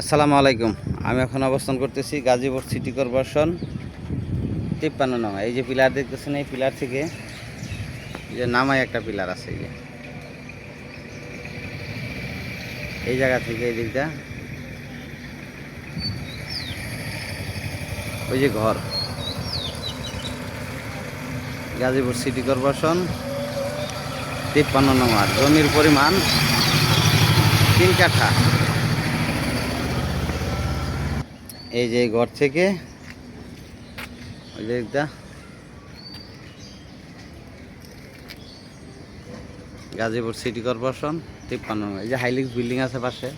আসসালামু আলাইকুম। আমি এখন অবস্থান করতেছি গাজীপুর সিটি কর্পোরেশন তিপ্পান্ন নং। এই যে পিলার দেখতেছেন, এই পিলার থেকে যে নামাই একটা পিলার আছে এই যে। এই জায়গা থেকে এই দিকটা। ওই যে ঘর। গাজীপুর সিটি কর্পোরেশন তিপ্পান্ন নং ওয়ার্ড। জমির পরিমাণ তিন কাঠা। এই যে ঘর থেকে, ওই গাজীপুর সিটি কর্পোরেশন, তিপ্পান্ন এই যে হাইলিক্স বিল্ডিং আছে পাশে।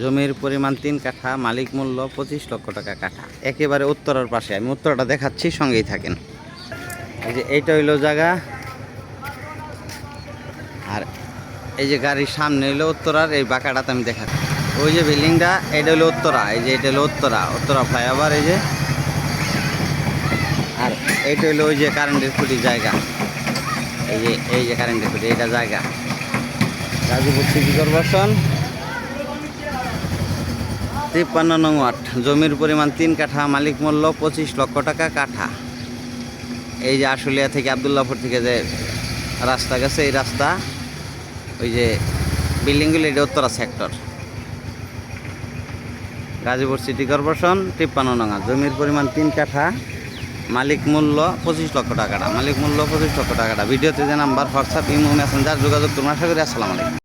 জমির পরিমাণ তিন কাঠা, মালিক মূল্য পঁচিশ লক্ষ টাকা কাঠা। একেবারে উত্তরের পাশে। আমি উত্তরটা দেখাচ্ছি, সঙ্গেই থাকেন। এই যে এইটা হইল জায়গা। আর এই যে গাড়ির সামনে হইল উত্তরার এই বাঁকাটাতে আমি দেখা ওই যে বিল্ডিংটা, এটা হলো উত্তরা, এই যে এটা হলো উত্তরা উত্তরা ফ্লাইওভার এই যে। আর এইটা হলো ওই যে কারেন্টের খুঁটি জায়গা। এই যে এই যে কারেন্টের খুঁটি, এটা জায়গা। Gazipur city corporation. তিপ্পান্ন নং ওয়াট জমির পরিমাণ তিন কাঠা, মালিক মূল্য পঁচিশ লক্ষ টাকা কাঠা। এই যে আশুলিয়া থেকে আবদুল্লাপুর থেকে যে রাস্তা গেছে, এই রাস্তা ওই যে বিল্ডিংগুলি এটা Uttara sector Gazipur city corporation তিপ্পান্ন নঙা জমির পরিমাণ তিন কাঠা। মালিক মূল্য পঁচিশ লক্ষ টাকাটা। মালিক মূল্য পঁচিশ লক্ষ টাকাটা। ভিডিওতে যে নাম্বার হোয়াটসঅ্যাপ ইমো মেসেঞ্জার যোগাযোগ করুন। আশা করি আসসালামু আলাইকুম।